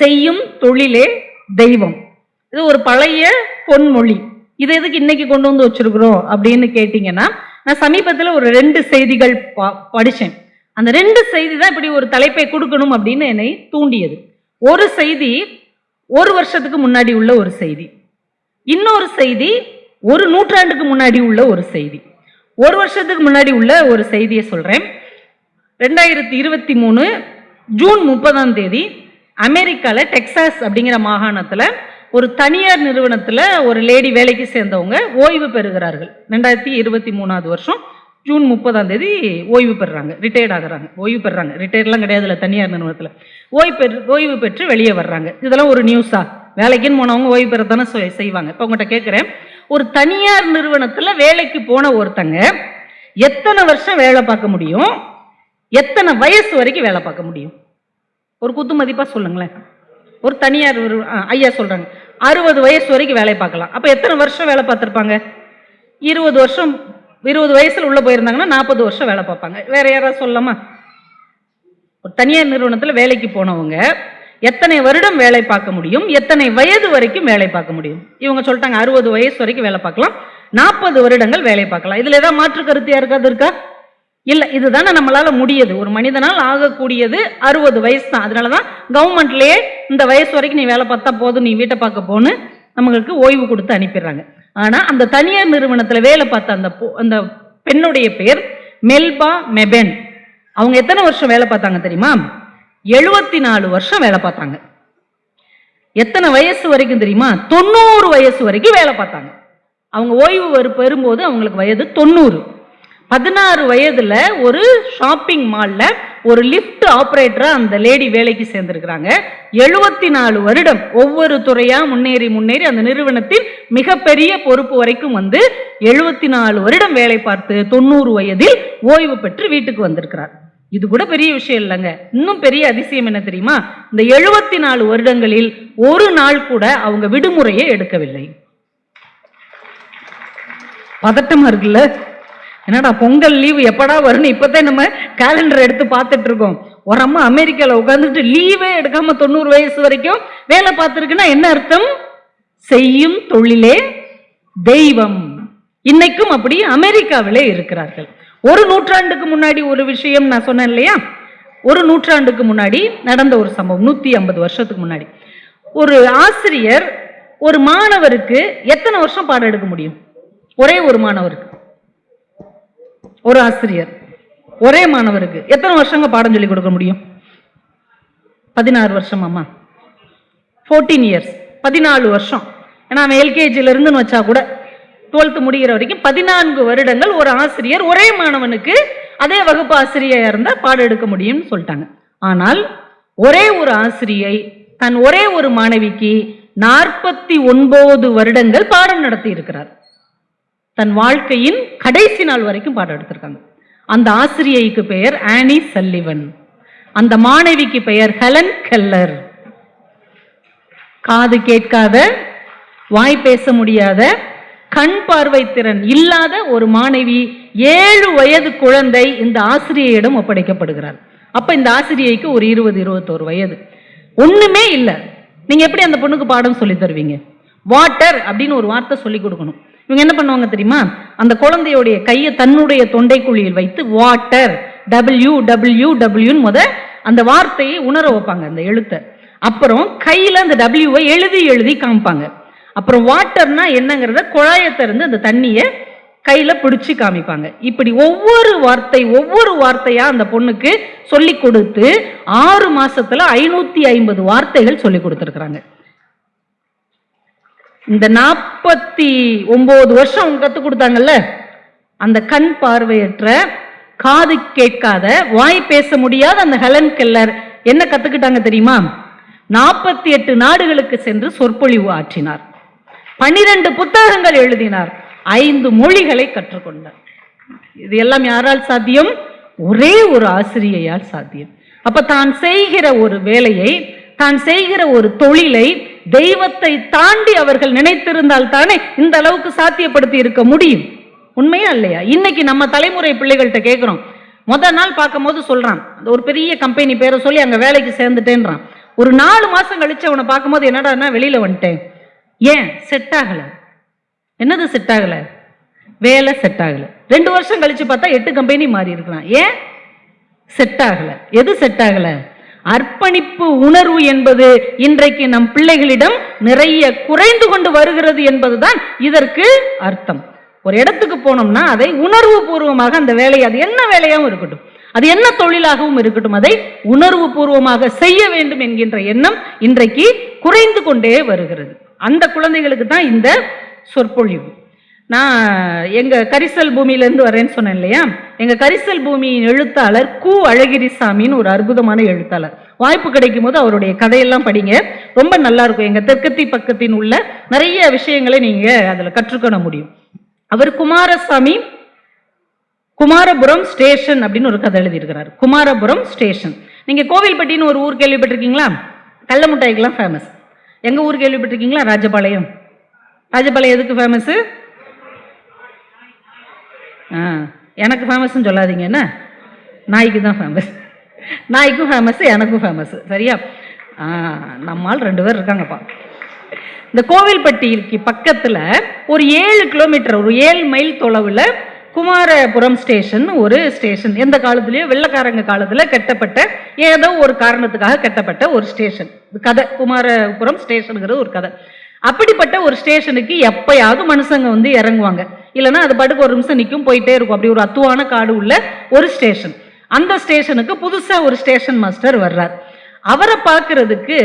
செய்யும் தொழிலே தெய்வம். இது ஒரு பழைய பொன்மொழி. இது எதுக்கு இன்னைக்கு கொண்டு வந்து வச்சிருக்கிறோம் அப்படின்னு கேட்டிங்கன்னா நான் சமீபத்தில் ஒரு ரெண்டு செய்திகள் பா படித்தேன் அந்த ரெண்டு செய்தி தான் இப்படி ஒரு தலைப்பை கொடுக்கணும் அப்படின்னு என்னை தூண்டியது. ஒரு செய்தி ஒரு வருஷத்துக்கு முன்னாடி உள்ள ஒரு செய்தி. இன்னொரு செய்தி ஒரு நூற்றாண்டுக்கு முன்னாடி உள்ள ஒரு செய்தி. ஒரு வருஷத்துக்கு முன்னாடி உள்ள ஒரு செய்தியை சொல்றேன். ரெண்டாயிரத்தி இருபத்தி மூணு ஜூன் முப்பதாம் தேதி அமெரிக்காவில் டெக்சாஸ் அப்படிங்கிற மாகாணத்தில் ஒரு தனியார் நிறுவனத்தில் ஒரு லேடி வேலைக்கு சேர்ந்தவங்க ஓய்வு பெறுகிறார்கள். ரெண்டாயிரத்தி இருபத்தி மூணாவது வருஷம் ஜூன் முப்பதாம் தேதி ஓய்வு பெறுறாங்க. ரிட்டையர்ட் ஆகுறாங்க. ஓய்வு பெறுறாங்க. ரிட்டையர்ட்லாம் கிடையாதுல தனியார் நிறுவனத்தில். ஓய்வு பெற்று ஓய்வு பெற்று வெளியே வர்றாங்க. இதெல்லாம் ஒரு நியூஸா வேலைக்குன்னு போனவங்க ஓய்வு பெறத்தானே செய்- செய்வாங்க. இப்போ உங்கள்கிட்ட கேட்குறேன் ஒரு தனியார் நிறுவனத்தில் வேலைக்கு போன ஒருத்தங்க எத்தனை வருஷம் வேலை பார்க்க முடியும்? எத்தனை வயசு வரைக்கும் வேலை பார்க்க முடியும்? ஒரு குத்து மதிப்பாக சொல்லுங்களேன். ஒரு தனியார் ஆ, ஐயா சொல்கிறாங்க அறுபது வயசு வரைக்கும் வேலை பார்க்கலாம். அப்போ எத்தனை வருஷம் வேலை பார்த்துருப்பாங்க? இருபது வருஷம் இருபது வயசில் உள்ளே போயிருந்தாங்கன்னா நாற்பது வருஷம் வேலை பார்ப்பாங்க. வேறு யாராவது சொல்லலாமா? ஒரு தனியார் நிறுவனத்தில் வேலைக்கு போனவங்க எத்தனை வருடம் வேலை பார்க்க முடியும்? எத்தனை வயது வரைக்கும் வேலை பார்க்க முடியும்? இவங்க சொல்லிட்டாங்க அறுபது வயசு வரைக்கும் வேலை பார்க்கலாம். நாற்பது வருடங்கள் வேலை பார்க்கலாம். இதில் ஏதாவது மாற்று கருத்து யாருக்காவது இருக்கா? இல்லை இதுதானே நம்மளால முடியுது. ஒரு மனிதனால் ஆகக்கூடியது அறுபது வயசு தான் அதனால தான் கவர்மெண்ட்லேயே இந்த வயசு வரைக்கும் நீ வேலை பார்த்தா போதும் நீ வீட்டை பார்க்க போன்னு நம்மளுக்கு ஓய்வு கொடுத்து அனுப்பிடுறாங்க. ஆனால் அந்த தனியார் நிறுவனத்தில் வேலை பார்த்த அந்த பொ- அந்த பெண்ணுடைய பேர் மெல்பா மெபென். அவங்க எத்தனை வருஷம் வேலை பார்த்தாங்க தெரியுமா? எழுபத்தி நாலு வருஷம் வேலை பார்த்தாங்க. எத்தனை வயசு வரைக்கும் தெரியுமா? தொண்ணூறு வயசு வரைக்கும் வேலை பார்த்தாங்க. அவங்க ஓய்வு பெறும்போது அவங்களுக்கு வயது தொண்ணூறு. பதினாறு வயதுல ஒரு ஷாப்பிங் மால்ல ஒரு லிஃப்ட் ஆப்ரேட்டரா அந்த லேடி வேலைக்கு சேர்ந்திருக்கிறாங்க. எழுபத்தி நாலு வருடம் ஒவ்வொரு துறையா முன்னேறி முன்னேறி அந்த நிறுவனத்தின் மிகப்பெரிய பொறுப்பு வரைக்கும் வந்து எழுபத்தி நாலு வருடம் வேலை பார்த்து தொண்ணூறு வயதில் ஓய்வு பெற்று வீட்டுக்கு வந்திருக்கிறார். இது கூட பெரிய விஷயம் இல்லைங்க. இன்னும் பெரிய அதிசயம் என்ன தெரியுமா? இந்த எழுபத்தி நாலு வருடங்களில் ஒரு நாள் கூட அவங்க விடுமுறையை எடுக்கவில்லை. பதட்டமா இருக்குல்ல? என்னடா பொங்கல் லீவு எப்படா வரும்னு இப்பதான் நம்ம கேலண்டர் எடுத்து பார்த்துட்டு இருக்கோம். ஒரு அம்மா அமெரிக்கால உட்காந்துட்டு லீவே எடுக்காம தொண்ணூறு வயசு வரைக்கும் வேலை பார்த்துருக்குன்னா என்ன அர்த்தம்? செய்யும் தொழிலே தெய்வம். இன்னைக்கும் அப்படி அமெரிக்காவிலே இருக்கிறார்கள். ஒரு நூற்றாண்டுக்கு முன்னாடி ஒரு விஷயம் நான் சொன்னேன் இல்லையா? ஒரு நூற்றாண்டுக்கு முன்னாடி நடந்த ஒரு சம்பவம் நூத்தி ஐம்பது வருஷத்துக்கு முன்னாடி. ஒரு ஆசிரியர் ஒரு மாணவருக்கு எத்தனை வருஷம் பாடம் எடுக்க முடியும்? ஒரே ஒரு மாணவருக்கு. ஒரு ஆசிரியர். ஒரே மாணவருக்கு எத்தனை வருஷங்க பாடம் சொல்லி கொடுக்க முடியும்? பதினாறு வருஷமாம்மா ஃபோர்டீன் இயர்ஸ் பதினாலு வருஷம். ஏன்னா அவன் எல்கேஜிலேருந்துன்னு வச்சா கூட டுவெல்த்து முடிகிற வரைக்கும் பதினான்கு வருடங்கள் ஒரு ஆசிரியர் ஒரே மாணவனுக்கு அதே வகுப்பு ஆசிரியையா இருந்தால் பாடம் எடுக்க முடியும்னு சொல்லிட்டாங்க. ஆனால் ஒரே ஒரு ஆசிரியை தன் ஒரே ஒரு மாணவிக்கு நாற்பத்தி ஒன்பது வருடங்கள் பாடம் நடத்தி இருக்கிறார். தன் வாழ்க்கையின் கடைசி நாள் வரைக்கும் பாடம் எடுத்திருக்காங்க. அந்த ஆசிரியைக்கு பெயர் ஆனி சல்லிவன். அந்த மாணவிக்கு பெயர் ஹெலன் கெல்லர். காது கேட்காத வாய் பேச முடியாத கண் பார்வை திறன் இல்லாத ஒரு மாணவி ஏழு வயது குழந்தை இந்த ஆசிரியையிடம் ஒப்படைக்கப்படுகிறார் அப்ப இந்த ஆசிரியைக்கு ஒரு இருபது இருபத்தோரு வயது. ஒண்ணுமே இல்லை. நீங்க எப்படி அந்த பொண்ணுக்கு பாடம் சொல்லி தருவீங்க? வாட்டர் அப்படின்னு ஒரு வார்த்தை சொல்லி கொடுக்கணும். இவங்க என்ன பண்ணுவாங்க தெரியுமா? அந்த குழந்தையுடைய கையை தன்னுடைய தொண்டைக்குழியில் வைத்து வாட்டர் டபிள்யூ டபிள்யூ டபிள்யூன்னு முத அந்த வார்த்தையை உணர வைப்பாங்க அந்த எழுத்தை. அப்புறம் கையில அந்த டபிள்யூவை எழுதி எழுதி காமிப்பாங்க. அப்புறம் வாட்டர்னா என்னங்கிறத குழாயை திறந்து அந்த தண்ணியை கையில பிடிச்சு காமிப்பாங்க. இப்படி ஒவ்வொரு வார்த்தை ஒவ்வொரு வார்த்தையா அந்த பொண்ணுக்கு சொல்லி கொடுத்து ஆறு மாசத்துல ஐநூத்தி ஐம்பது வார்த்தைகள் சொல்லி கொடுத்துருக்குறாங்க. இந்த நாற்பத்தி ஒன்பது வருஷம் அவங்க கற்றுக் கொடுத்தாங்கல்ல அந்த கண் பார்வையற்ற காது கேட்காத வாய் பேச முடியாத அந்த ஹெலன் கெல்லர் என்ன கத்துக்கிட்டாங்க தெரியுமா? நாற்பத்தி எட்டு நாடுகளுக்கு சென்று சொற்பொழிவு ஆற்றினார். பனிரெண்டு புத்தகங்கள் எழுதினார். ஐந்து மொழிகளை கற்றுக்கொண்டார். இது எல்லாம் யாரால் சாத்தியம்? ஒரே ஒரு ஆசிரியையால் சாத்தியம். அப்ப தான் செய்கிற ஒரு வேலையை தான் செய்கிற ஒரு தொழிலை தெய்வத்தை தாண்டி அவர்கள் நினைத்திருந்தால் தானே இந்த அளவுக்கு சாத்தியப்படுத்தி இருக்க முடியும்? உண்மையா இல்லையா? இன்னைக்கு நம்ம தலைமுறை பிள்ளைகள்கிட்ட கேட்குறோம் முத நாள் பார்க்கும்போது சொல்றான். அந்த ஒரு பெரிய கம்பெனி பேரை சொல்லி அங்க வேலைக்கு சேர்ந்துட்டேன்றான். ஒரு நாலு மாசம் கழிச்சு அவனை பார்க்கும்போது என்னடான்னா வெளியில வந்துட்டேன். ஏன்? செட் ஆகல. என்னது செட் ஆகல? வேலை செட் ஆகல. ரெண்டு வருஷம் கழிச்சு பார்த்தா எட்டு கம்பெனி மாறி இருக்கலாம் ஏன்? செட் ஆகல. எது செட் ஆகலை? அர்ப்பணிப்பு உணர்வு என்பது இன்றைக்கு நம் பிள்ளைகளிடம் நிறைய குறைந்து கொண்டு வருகிறது என்பதுதான் இதற்கு அர்த்தம். ஒரு இடத்துக்கு போனோம்னா அதை உணர்வு பூர்வமாக அந்த வேலை அது என்ன வேலையாகவும் இருக்கட்டும். அது என்ன தொழிலாகவும் இருக்கட்டும் அதை உணர்வு பூர்வமாக செய்ய வேண்டும் என்கின்ற எண்ணம் இன்றைக்கு குறைந்து கொண்டே வருகிறது. அந்த குழந்தைகளுக்கு தான் இந்த சொற்பொழிவு. நான் எங்கள் கரிசல் பூமியிலேருந்து வரேன்னு சொன்னேன் இல்லையா? எங்கள் கரிசல் பூமியின் எழுத்தாளர் கு. அழகிரிசாமின்னு ஒரு அற்புதமான எழுத்தாளர். வாய்ப்பு கிடைக்கும் போது அவருடைய கதையெல்லாம் படிங்க. ரொம்ப நல்லா இருக்கும் தெற்கத்தி பக்கத்தின் உள்ள நிறைய விஷயங்களை நீங்கள் அதில் கற்றுக்கொள்ள முடியும். அவர் குமாரசாமி குமாரபுரம் ஸ்டேஷன் அப்படின்னு ஒரு கதை எழுதியிருக்கிறார். குமாரபுரம் ஸ்டேஷன். நீங்கள் கோவில்பட்டின்னு ஒரு ஊர் கேள்விப்பட்டிருக்கீங்களா? கள்ளமுட்டாய்க்கெல்லாம் ஃபேமஸ் எங்கள் ஊர் கேள்விப்பட்டிருக்கீங்களா? ராஜபாளையம். ராஜபாளையம் எதுக்கு ஃபேமஸு ஆ. எனக்கு ஃபேமஸ்ன்னு சொல்லாதீங்க என்ன? நாய்க்கு தான் ஃபேமஸ் நாய்க்கும் ஃபேமஸ் எனக்கும் ஃபேமஸ் சரியா? நம்மால் ரெண்டு பேர் இருக்காங்கப்பா. இந்த கோவில்பட்டிக்கு பக்கத்தில் ஒரு ஏழு கிலோமீட்டர் ஒரு ஏழு மைல் தொலைவில் குமாரபுரம் ஸ்டேஷன் ஒரு ஸ்டேஷன் எந்த காலத்துலேயோ வெள்ளக்காரங்க காலத்தில் கட்டப்பட்ட ஏதோ ஒரு காரணத்துக்காக கட்டப்பட்ட ஒரு ஸ்டேஷன் கதை குமாரபுரம் ஸ்டேஷனுங்கிறது ஒரு கதை. அப்படிப்பட்ட ஒரு ஸ்டேஷனுக்கு எப்பயாவது மனுஷங்க வந்து இறங்குவாங்க. இல்லைன்னா அது பாட்டுக்கு ஒரு நிமிஷம் நிற்கும் போயிட்டே இருக்கும். அப்படி ஒரு அத்துவான காடு உள்ள ஒரு ஸ்டேஷன். அந்த ஸ்டேஷனுக்கு புதுசாக ஒரு ஸ்டேஷன் மாஸ்டர் வர்றார். அவரை பார்க்கறதுக்கு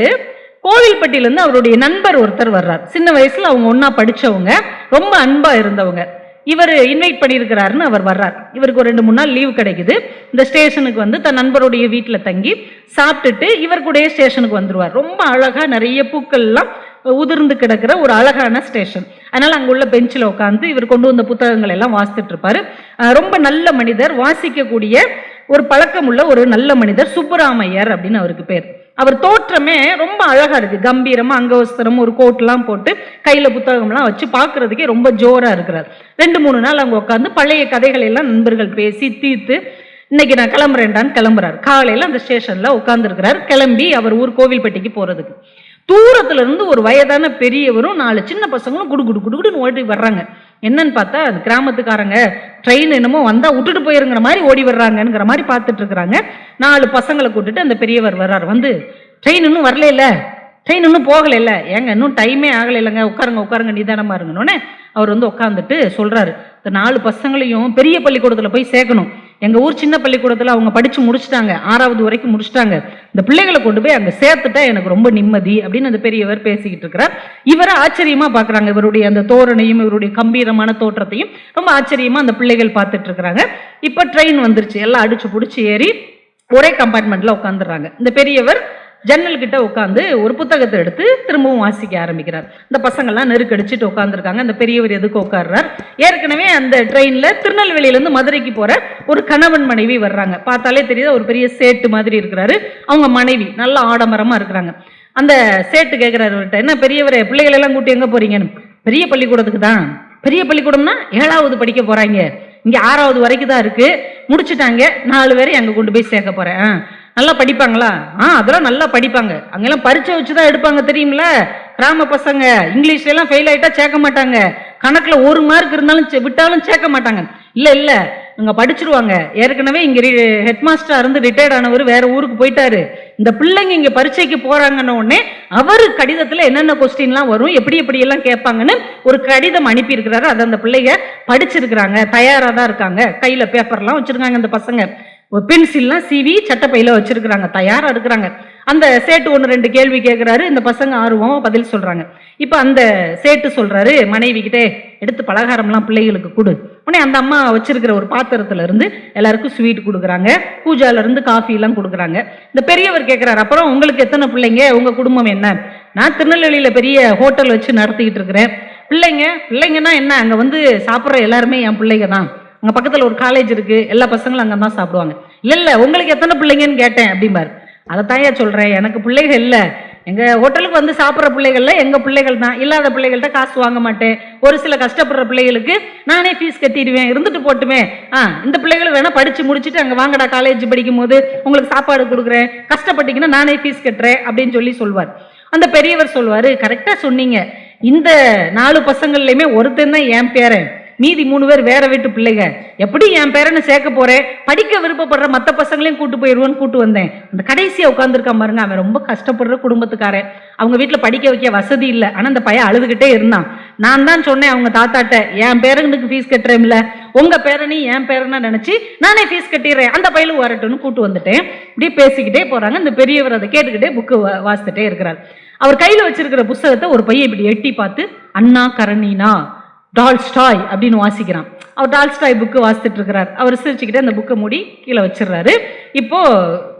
கோவில்பட்டியிலேருந்து அவருடைய நண்பர் ஒருத்தர் வர்றார். சின்ன வயசில் அவங்க ஒன்றா படிச்சவங்க ரொம்ப அன்பாக இருந்தவங்க. இவர் இன்வைட் பண்ணியிருக்கிறாருன்னு அவர் வர்றார். இவருக்கு ஒரு ரெண்டு மூணு நாள் லீவு கிடைக்குது. இந்த ஸ்டேஷனுக்கு வந்து தன் நண்பருடைய வீட்டில் தங்கி சாப்பிட்டுட்டு இவர் கூடயே ஸ்டேஷனுக்கு வந்துடுவார் ரொம்ப அழகாக நிறைய பூக்கள்லாம் உதிர்ந்து கிடக்கிற ஒரு அழகான ஸ்டேஷன் அதனால் அங்கே உள்ள பெஞ்சில் உட்காந்து இவர் கொண்டு வந்த புத்தகங்கள் எல்லாம் வாசித்துட்டு இருப்பாரு ரொம்ப நல்ல மனிதர் வாசிக்கக்கூடிய ஒரு பழக்கம் உள்ள ஒரு நல்ல மனிதர் சுப்பராமையர் அப்படின்னு அவருக்கு பேர். அவர் தோற்றமே ரொம்ப அழகா இருக்கு. கம்பீரமா அங்கவஸ்திரம் ஒரு கோட்லாம் போட்டு கையில புத்தகம்லாம் வச்சு பார்க்குறதுக்கே ரொம்ப ஜோரா இருக்கிறார். ரெண்டு மூணு நாள் அங்கே உட்காந்து பழைய கதைகளை எல்லாம் நண்பர்கள் பேசி தீர்த்து இன்னைக்கு நான் கிளம்புறேன்டான்னு கிளம்புறாரு. காலையில அந்த ஸ்டேஷன்ல உட்காந்துருக்கிறார் கிளம்பி அவர் ஊர் கோவில்பட்டிக்கு போறதுக்கு. தூரத்துல இருந்து ஒரு வயதான பெரியவரும் நாலு சின்ன பசங்களும் குடு குடு குடு குடுன்னு ஓடி வர்றாங்க. என்னன்னு பார்த்தா அது கிராமத்துக்காரங்க. ட்ரெயின் என்னமோ வந்தா விட்டுட்டு போயிருங்கிற மாதிரி ஓடி வர்றாங்கங்கிற மாதிரி பார்த்துட்டு இருக்கிறாங்க. நாலு பசங்களை கூட்டுட்டு அந்த பெரியவர் வர்றாரு. வந்து ட்ரெயின் இன்னும் வரல இல்ல ட்ரெயின் இன்னும் போகல இல்ல ஏங்க இன்னும் டைமே ஆகல இல்லைங்க உட்காருங்க உட்காருங்க நிதானமா இருங்கன்னு அவர் வந்து உட்காந்துட்டு சொல்றாரு. இந்த நாலு பசங்களையும் பெரிய பள்ளிக்கூடத்துல போய் சேர்க்கணும். எங்க ஊர் சின்ன பள்ளிக்கூடத்துல அவங்க படிச்சு முடிச்சிட்டாங்க. ஆறாவது வரைக்கும் முடிச்சிட்டாங்க. இந்த பிள்ளைகளை கொண்டு போய் அங்க சேர்த்துட்டா எனக்கு ரொம்ப நிம்மதி அப்படின்னு அந்த பெரியவர் பேசிக்கிட்டு இருக்கிறார். இவரை ஆச்சரியமா பாக்குறாங்க. இவருடைய அந்த தோரணையும் இவருடைய கம்பீரமான தோற்றத்தையும் ரொம்ப ஆச்சரியமா அந்த பிள்ளைகள் பார்த்துட்டு இருக்கிறாங்க. இப்ப ட்ரெயின் வந்துருச்சு. எல்லாம் அடிச்சு பிடிச்சி ஏறி ஒரே கம்பார்ட்மெண்ட்ல உட்காந்துடுறாங்க இந்த பெரியவர் ஜன்னல் கிட்ட உட்காந்து ஒரு புத்தகத்தை எடுத்து திரும்பவும் வாசிக்க ஆரம்பிக்கிறார். இந்த பசங்கள்லாம் நெருக்கடிச்சிட்டு உட்காந்துருக்காங்க அந்த பெரியவர் எதுக்கு உட்காடுறார் ஏற்கனவே அந்த ட்ரெயினில் திருநெல்வேலியிலேருந்து மதுரைக்கு போகிற ஒரு கணவன் மனைவி வர்றாங்க. பார்த்தாலே தெரியுது ஒரு பெரிய சேட்டு மாதிரி இருக்கிறாரு. அவங்க மனைவி நல்ல ஆடம்பரமாக இருக்கிறாங்க. அந்த சேட்டு கேட்கிறாரு என்ன பெரியவரை பிள்ளைகளை எல்லாம் கூட்டி எங்கே போகிறீங்கன்னு பெரிய பள்ளிக்கூடத்துக்கு தான். பெரிய பள்ளிக்கூடம்னா ஏழாவது படிக்க போகிறாங்க இங்கே ஆறாவது வரைக்கும் தான் இருக்குது முடிச்சுட்டாங்க. நாலு பேரை அங்கே கொண்டு போய் சேர்க்க போகிறேன் நல்லா படிப்பாங்களா? ஆ அதெல்லாம் நல்லா படிப்பாங்க. அங்கெல்லாம் பரீட்சை வச்சு தான் எடுப்பாங்க தெரியுமில கிராம பசங்க இங்கிலீஷ்ல எல்லாம் ஃபெயில் ஆகிட்டா சேர்க்க மாட்டாங்க. கணக்கில் ஒரு மார்க் இருந்தாலும் சே- விட்டாலும் சேர்க்க மாட்டாங்க. இல்லை இல்லை. அங்கே படிச்சிருவாங்க. ஏற்கனவே இங்கே ஹெட்மாஸ்டராக இருந்து ரிட்டையர்ட் ஆனவர் வேற ஊருக்கு போயிட்டாரு. இந்த பிள்ளைங்க இங்கே பரீட்சைக்கு போகிறாங்கன்ன உடனே அவர் கடிதத்தில் என்னென்ன கொஸ்டின்லாம் வரும் எப்படி எப்படி எல்லாம் கேட்பாங்கன்னு ஒரு கடிதம் அனுப்பி இருக்கிறாரு அதை அந்த பிள்ளைங்க படிச்சிருக்கிறாங்க. தயாராக தான் இருக்காங்க. கையில் பேப்பர்லாம் வச்சுருக்காங்க அந்த பசங்க. பென்சில்லாம் சீவி சட்டப்பையில வச்சிருக்கிறாங்க தயாரா இருக்கிறாங்க அந்த சேட்டு ஒன்று ரெண்டு கேள்வி கேட்குறாரு இந்த பசங்க ஆர்வம் பதில் சொல்கிறாங்க இப்போ அந்த சேட்டு சொல்கிறாரு மனைவி கிட்டே எடுத்து பலகாரம்லாம் பிள்ளைகளுக்கு கொடு. உடனே அந்த அம்மா வச்சிருக்கிற ஒரு பாத்திரத்துல இருந்து எல்லாருக்கும் ஸ்வீட் கொடுக்குறாங்க. பூஜால காஃபிலாம் கொடுக்குறாங்க. இந்த பெரியவர் கேட்குறாரு அப்புறம் உங்களுக்கு எத்தனை பிள்ளைங்க? உங்கள் குடும்பம் என்ன? நான் திருநெல்வேலியில் பெரிய ஹோட்டல் வச்சு நடத்திக்கிட்டு இருக்கிறேன். பிள்ளைங்க பிள்ளைங்கன்னா என்ன? அங்கே வந்து சாப்பிட்ற எல்லாருமே என் பிள்ளைங்க தான். அங்கே பக்கத்தில் ஒரு காலேஜ் இருக்குது எல்லா பசங்களும் அங்கே தான் சாப்பிடுவாங்க. இல்லை இல்லை உங்களுக்கு எத்தனை பிள்ளைங்கன்னு கேட்டேன் அப்படிம்பாரு. அதைத்தாயா சொல்கிறேன் எனக்கு பிள்ளைகள் இல்லை. எங்கள் ஹோட்டலுக்கு வந்து சாப்பிட்ற பிள்ளைகள்ல எங்கள் பிள்ளைகள் தான். இல்லாத பிள்ளைகள்கிட்ட காசு வாங்க மாட்டேன். ஒரு சில கஷ்டப்படுற பிள்ளைகளுக்கு நானே ஃபீஸ் கட்டிடுவேன். இருந்துட்டு போட்டுமே. ஆ இந்த பிள்ளைகள் வேணால் படித்து முடிச்சுட்டு அங்கே வாங்கடா காலேஜ் படிக்கும் போது உங்களுக்கு சாப்பாடு கொடுக்குறேன். கஷ்டப்பட்டீங்கன்னா நானே ஃபீஸ் கட்டுறேன் அப்படின்னு சொல்லி சொல்வார். அந்த பெரியவர் சொல்வார் கரெக்டாக சொன்னீங்க. இந்த நாலு பசங்கள்லையுமே ஒருத்தன் தான் என் பேரன். மீதி மூணு பேர் வேற வீட்டு பிள்ளைங்க. எப்படி என் பேரனை சேர்க்க போறேன் படிக்க விருப்பப்படுற மற்ற பசங்களையும் கூட்டு போயிடுவோன்னு கூட்டு வந்தேன். அந்த கடைசியா உட்காந்துருக்கான் பாருங்க அவன் ரொம்ப கஷ்டப்படுற குடும்பத்துக்காரன். அவங்க வீட்டுல படிக்க வைக்க வசதி இல்லை. ஆனா அந்த பையன் அழுதுகிட்டே இருந்தான். நான் தான் சொன்னேன் அவங்க தாத்தாட்ட என் பேரனுக்கு ஃபீஸ் கட்டுறேன்ல. உங்க பேரனையும் என் பேரனா நினைச்சு நானே ஃபீஸ் கட்டிடுறேன். அந்த பையலும் வரட்டும்னு கூட்டு வந்துட்டேன். இப்படி பேசிக்கிட்டே போறாங்க. இந்த பெரியவர் அதை கேட்டுக்கிட்டே புக்கு வாசித்துட்டே இருக்கிறார். அவர் கையில வச்சிருக்கிற புஸ்தகத்தை ஒரு பையன் இப்படி எட்டி பார்த்து அண்ணா கரணினா. டால்ஸ்டாய் அப்படின்னு வாசிக்கிறான். அவர் டால்ஸ்டாய் புக்கு வாசித்துட்டு இருக்கிறார். அவர் சிரிச்சுக்கிட்டு அந்த புக்கை மூடி கீழே வச்சிடுறாரு. இப்போ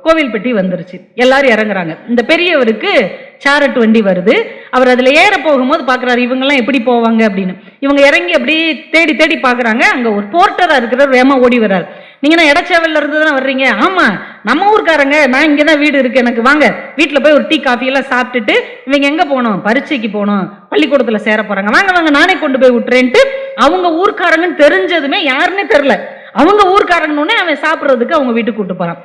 கோவில்பட்டி வந்துருச்சு. எல்லாரும் இறங்குறாங்க. இந்த பெரியவருக்கு சேரட் வண்டி வருது. அவர் அதில் ஏற போகும்போது பார்க்குறாரு இவங்கெல்லாம் எப்படி போவாங்க? அப்படின்னு. இவங்க இறங்கி அப்படி தேடி தேடி பார்க்குறாங்க அங்கே ஒரு போர்ட்டராக இருக்கிறவர் வேமா ஓடி வர்றார். நீங்கள் நான் இடச்சேவல்ல இருந்து தானே வர்றீங்க? ஆமாம் நம்ம ஊருக்காரங்க நான் இங்கே தான் வீடு இருக்கு எனக்கு வாங்க. வீட்டில் போய் ஒரு டீ காஃபியெல்லாம் சாப்பிட்டுட்டு இவங்க எங்கே போகணும்? பரீட்சைக்கு போகணும். பள்ளிக்கூடத்தில் சேர போகிறாங்க வாங்க வாங்க நானே கொண்டு போய் விட்டுறேன்ட்டு அவங்க ஊர்க்காரங்கன்னு தெரிஞ்சதுமே யாருன்னே தெரில. அவங்க ஊர்க்காரங்கன்னு அவன் சாப்பிட்றதுக்கு அவங்க வீட்டுக்கு கூட்டு போகிறான்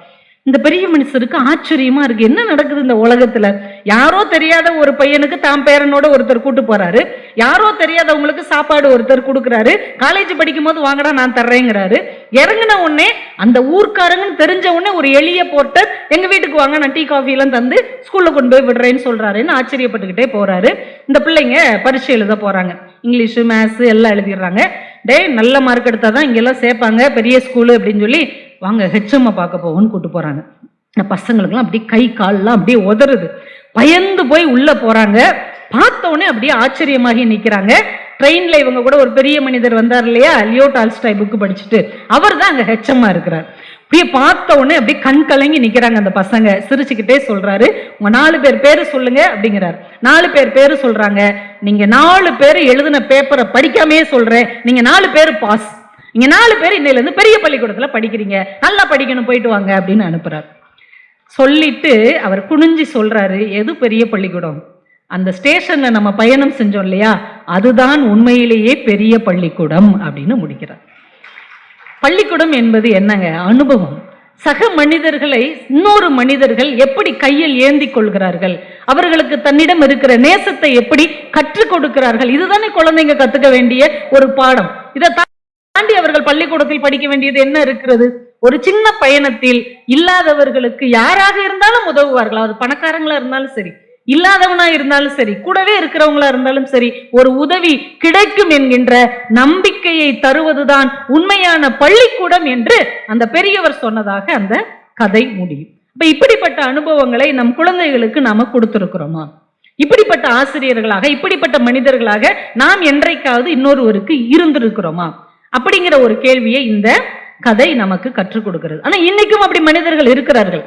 இந்த பெரிய மனுஷருக்கு ஆச்சரியமா இருக்கு. என்ன நடக்குது இந்த உலகத்துல? யாரோ தெரியாத ஒரு பையனுக்கு தாம் பேரனோட ஒருத்தர் கூட்டு போறாரு. யாரோ தெரியாதவங்களுக்கு சாப்பாடு ஒருத்தர் கொடுக்குறாரு. காலேஜ் படிக்கும் போது வாங்கடா நான் தர்றேங்கிறாரு. இறங்கின உடனே அந்த ஊர்க்காரங்கன்னு தெரிஞ்ச உடனே ஒரு எளிய போர்ட்டர் எங்க வீட்டுக்கு வாங்க நான் டீ காஃபி எல்லாம் தந்து ஸ்கூல்ல கொண்டு போய் விடுறேன்னு சொல்றாருன்னு ஆச்சரியப்பட்டுக்கிட்டே போறாரு. இந்த பிள்ளைங்க பரீட்சை எழுத போறாங்க. இங்கிலீஷு மேத்ஸ் எல்லாம் எழுதிடுறாங்க. டே நல்ல மார்க் எடுத்தால் தான் இங்கெல்லாம் சேர்ப்பாங்க பெரிய ஸ்கூலு அப்படின்னு சொல்லி வாங்க ஹெச்எம்மை பார்க்க போவோன்னு கூப்பிட்டு போகிறாங்க இந்த பசங்களுக்குலாம் அப்படியே கை கால்லாம் அப்படியே உதறுது. பயந்து போய் உள்ளே போகிறாங்க பார்த்த உடனே அப்படியே ஆச்சரியமாகி நிற்கிறாங்க ட்ரெயினில் இவங்க கூட ஒரு பெரிய மனிதர் வந்தார் இல்லையா? லியோ டால்ஸ்டாய் புக்கு படிச்சுட்டு. அவர் தான் அங்கே ஹெச்எம்மாக இருக்கிறார். அப்படியே பார்த்த உடனே அப்படியே கண் கலங்கி நிற்கிறாங்க அந்த பசங்க. சிரிச்சுக்கிட்டே சொல்றாரு. உங்க நாலு பேர் பேரு சொல்லுங்க அப்படிங்கிறார். நாலு பேர் பேரு சொல்றாங்க. நீங்க நாலு பேர் எழுதின பேப்பரை படிக்காமே சொல்றேன். நீங்க நாலு பேர் பாஸ் நீங்க நாலு பேர் இன்னையிலேருந்து பெரிய பள்ளிக்கூடத்தில் படிக்கிறீங்க. நல்லா படிக்கணும் போயிட்டு வாங்க அப்படின்னு அனுப்புறாரு. சொல்லிட்டு அவர் குனிஞ்சு சொல்றாரு. எது பெரிய பள்ளிக்கூடம்? அந்த ஸ்டேஷன்ல நம்ம பயணம் செஞ்சோம் இல்லையா? அதுதான் உண்மையிலேயே பெரிய பள்ளிக்கூடம் அப்படின்னு முடிக்கிறார். பள்ளிக்கூடம் என்பது என்னங்க? அனுபவம். சக மனிதர்களை இன்னொரு மனிதர்கள் எப்படி கையில் ஏந்தி கொள்கிறார்கள்? அவர்களுக்கு தன்னிடம் இருக்கிற நேசத்தை எப்படி கற்றுக் கொடுக்கிறார்கள்? இதுதானே குழந்தைங்க கத்துக்க வேண்டிய ஒரு பாடம். இதை தாண்டி அவர்கள் பள்ளிக்கூடத்தில் படிக்க வேண்டியது என்ன இருக்கிறது? ஒரு சின்ன பயணத்தில் இல்லாதவர்களுக்கு யாராக இருந்தாலும் உதவுவார்கள். அது பணக்காரங்களா இருந்தாலும் சரி. இல்லாதவனா இருந்தாலும் சரி கூடவே இருக்கிறவங்களா இருந்தாலும் சரி ஒரு உதவி கிடைக்கும் என்கின்ற நம்பிக்கையை தருவதுதான் உண்மையான பள்ளிக்கூடம் என்று அந்த பெரியவர் சொன்னதாக அந்த கதை முடியும். இப்ப இப்படிப்பட்ட அனுபவங்களை நம் குழந்தைகளுக்கு நாம கொடுத்திருக்கிறோமா? இப்படிப்பட்ட ஆசிரியர்களாக இப்படிப்பட்ட மனிதர்களாக நாம் என்றைக்காவது இன்னொருவருக்கு இருந்திருக்கிறோமா? அப்படிங்கிற ஒரு கேள்வியை இந்த கதை நமக்கு கற்றுக் கொடுக்கிறது. ஆனா இன்னைக்கும் அப்படி மனிதர்கள் இருக்கிறார்கள்.